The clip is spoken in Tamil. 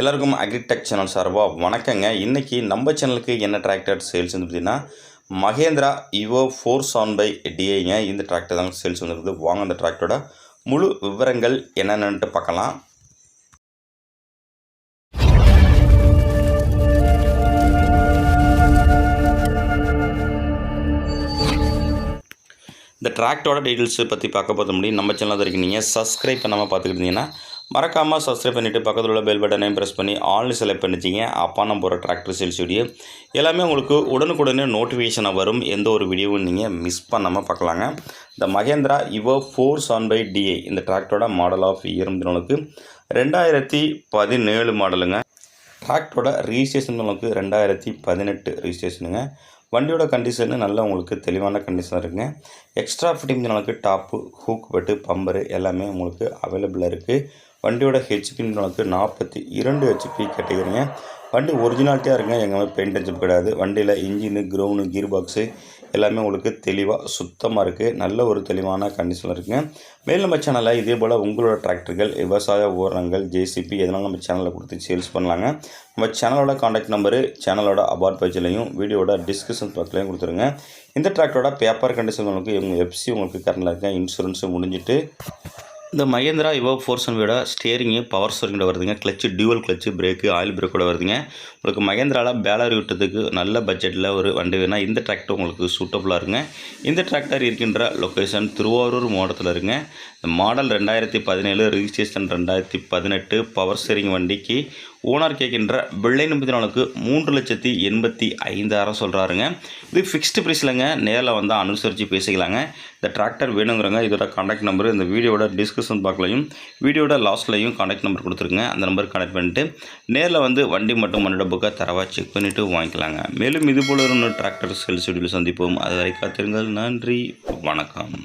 எல்லாருக்கும் அக்ரிடெக் சேனல் சார்பாக வணக்கங்க. இன்றைக்கி நம்ம சேனலுக்கு என்ன டிராக்டர் சேல்ஸ் வந்து பார்த்தீங்கன்னா Mahindra Yuvo four seven five டிஐங்க இந்த டிராக்டர் தான் சேல்ஸ் வந்துருக்குது வாங்க அந்த டிராக்டரோட முழு விவரங்கள் என்னென்னட்டு பார்க்கலாம். இந்த டிராக்டரோட டீட்டெயில்ஸை பற்றி பார்க்க பார்த்த முடியும் நம்ம சேனல் வரைக்கும் நீங்கள் சப்ஸ்கிரைப் பண்ணாமல் பார்த்துக்கிட்டு இருந்தீங்கன்னா மறக்காமல் சப்ஸ்கிரைப் பண்ணிவிட்டு பக்கத்தில் உள்ள பெல் பட்டனையும் ப்ரெஸ் பண்ணி ஆல்னு செலக்ட் பண்ணிச்சிங்க அப்பா நம்ம போகிற டிராக்டர் சேல்ஸ் வீடியோ எல்லாமே உங்களுக்கு உடனுக்குடனே நோட்டிஃபிகேஷனாக வரும். எந்த ஒரு வீடியோவும் நீங்கள் மிஸ் பண்ணாமல் பார்க்கலாங்க இந்த Mahindra Yuvo four seven five DI இந்த டிராக்டரோட மாடல் ஆஃப் இயர் உங்களுக்கு ரெண்டாயிரத்தி பதினேழு மாடலுங்க டிராக்டரோட ரிஜிஸ்ட்ரேஷன் உங்களுக்கு ரெண்டாயிரத்தி பதினெட்டு ரிஜிஸ்ட்ரேஷனுங்க வண்டியோட கண்டிஷனு நல்லா உங்களுக்கு தெளிவான கண்டிஷன் இருக்குங்க. எக்ஸ்ட்ரா ஃபிட்டிங் உங்களுக்கு டாப்பு ஹூக் பெட்டு பம்பரு எல்லாமே உங்களுக்கு அவைலபிளாக இருக்குது வண்டியோட ஹெச்பி உங்களுக்கு நாற்பத்தி இரண்டு ஹெச்பி கேட்டகரிங்க வண்டி ஒரிஜினாலிட்டியாக இருக்குங்க எங்கேயுமே பெயிண்ட் அடிச்சு கிடையாது வண்டியில் இன்ஜினு க்ரௌனு கீர் பாக்ஸு எல்லாமே உங்களுக்கு தெளிவாக சுத்தமாக இருக்குது நல்ல ஒரு தெளிவான கண்டிஷனில் இருக்குங்க. மேலும் நம்ம சேனலில் இதே போல் உங்களோட டிராக்டர்கள் விவசாய உரங்கள் ஜேசிபி எதனால் நம்ம சேனலில் கொடுத்து சேல்ஸ் பண்ணலாங்க. நம்ம சேனலோட காண்டாக்ட் நம்பரு சேனலோட அபார்ட் பேஜ்லையும் வீடியோட டிஸ்கிரிப்ஷன் பக்கத்துலையும் கொடுத்துருங்க. இந்த டிராக்டரோட பேப்பர் கண்டிஷன் உங்களுக்கு உங்கள் எஃப்சி உங்களுக்கு கரண்டில் இருக்க இன்சூரன்ஸும் முடிஞ்சிட்டு இந்த மகேந்திரா இவோ ஃபோர் செவனோட ஸ்டேரிங்கு பவர் ஸ்டேரிங்கோட வருதுங்க. Clutch dual clutch brake oil பிரேக்கோட வருதுங்க. உங்களுக்கு மகேந்திராவில் பேலரி விட்டதுக்கு நல்ல பட்ஜெட்டில் ஒரு வண்டி வேணால் இந்த டிராக்டர் உங்களுக்கு சூட்டபுளாக இருங்க இந்த டிராக்டர் இருக்கின்ற லொக்கேஷன் திருவாரூர் மாவட்டத்தில் இருங்க இந்த மாடல் ரெண்டாயிரத்தி பதினேழு ரிஜிஸ்ட்ரேஷன் ரெண்டாயிரத்தி பதினெட்டு பவர் ஸ்டேரிங் வண்டிக்கு ஓனர் கேட்கின்ற வெள்ளை நம்பத்தி நாளுக்கு மூன்று லட்சத்தி எண்பத்தி ஐந்தாயிரம் சொல்கிறாருங்க இது ஃபிக்ஸ்டு ப்ரைஸ்லங்க நேரில் வந்தால் அனுசரித்து பேசிக்கலாங்க. இந்த டிராக்டர் வேணுங்கிறங்க இதோட காண்டாக்ட் நம்பர் இந்த வீடியோட டிஸ்கிரிப்ஷன் பாக்லையும் வீடியோட லாஸ்ட்லையும் காண்டாக்ட் நம்பர் கொடுத்துருங்க. அந்த நம்பர் கனெக்ட் பண்ணிட்டு நேரில் வந்து வண்டி மட்டும் மண்ணோட புக்கை தரவாக செக் பண்ணிவிட்டு வாங்கிக்கலாங்க. மேலும் இது போல ஒரு டிராக்டர் சேல்ஸ் வீடியோவில் சந்திப்போம். அது வரை காத்திருங்கள். நன்றி. வணக்கம்.